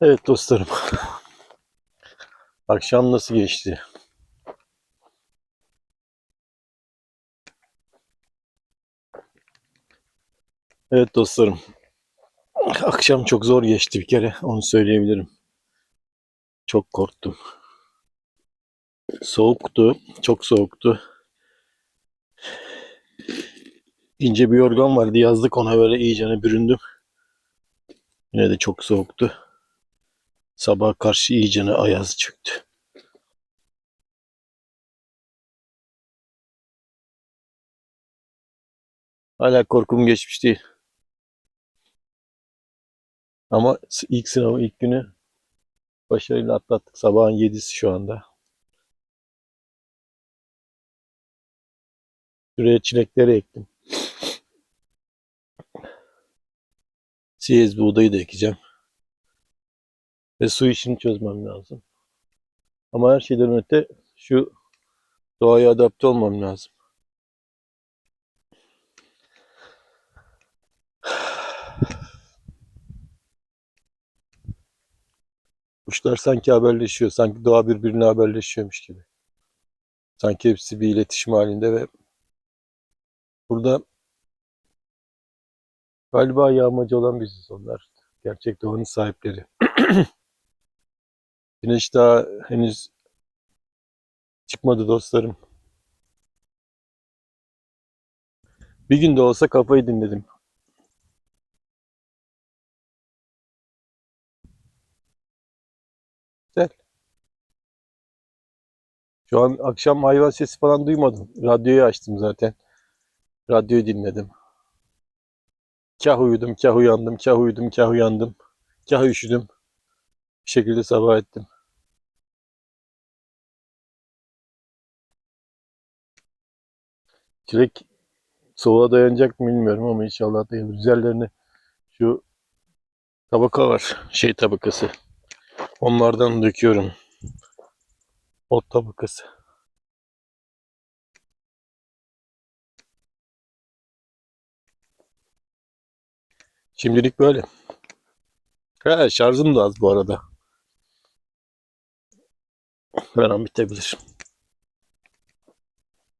Evet dostlarım. Akşam nasıl geçti? Evet dostlarım. Akşam çok zor geçti bir kere. Onu söyleyebilirim. Çok korktum. Soğuktu. Çok soğuktu. İnce bir yorgan vardı. Yazdık ona böyle iyicene büründüm. Yine de çok soğuktu. Sabah karşı iyicene ayaz çöktü. Hala korkum geçmiş değil. Ama ilk sınavı ilk günü başarıyla atlattık. Sabahın 7'si şu anda. Şuraya çilekleri ektim. Siyez buğdayı da ekeceğim. Ve su işini çözmem lazım. Ama her şeyden öte şu doğaya adapte olmam lazım. Kuşlar sanki haberleşiyor. Sanki doğa birbirine haberleşiyormuş gibi. Sanki hepsi bir iletişim halinde ve burada galiba yağmacı olan biziz onlar. Gerçek doğanın sahipleri. Güneş daha henüz çıkmadı dostlarım. Bir gün de olsa kafayı dinledim. Güzel. Şu an akşam hayvan sesi falan duymadım. Radyoyu açtım zaten. Radyoyu dinledim. Kah uyudum, kah uyandım, kah uyudum, kah uyandım. Kah üşüdüm. Bir şekilde sabah ettim. Çilek soğuğa dayanacak mı bilmiyorum ama inşallah dayanır. Üzerlerine şu tabaka var. Şey tabakası. Onlardan döküyorum. Ot tabakası. Şimdilik böyle. Ha, şarjım da az bu arada. Her an bitebilir.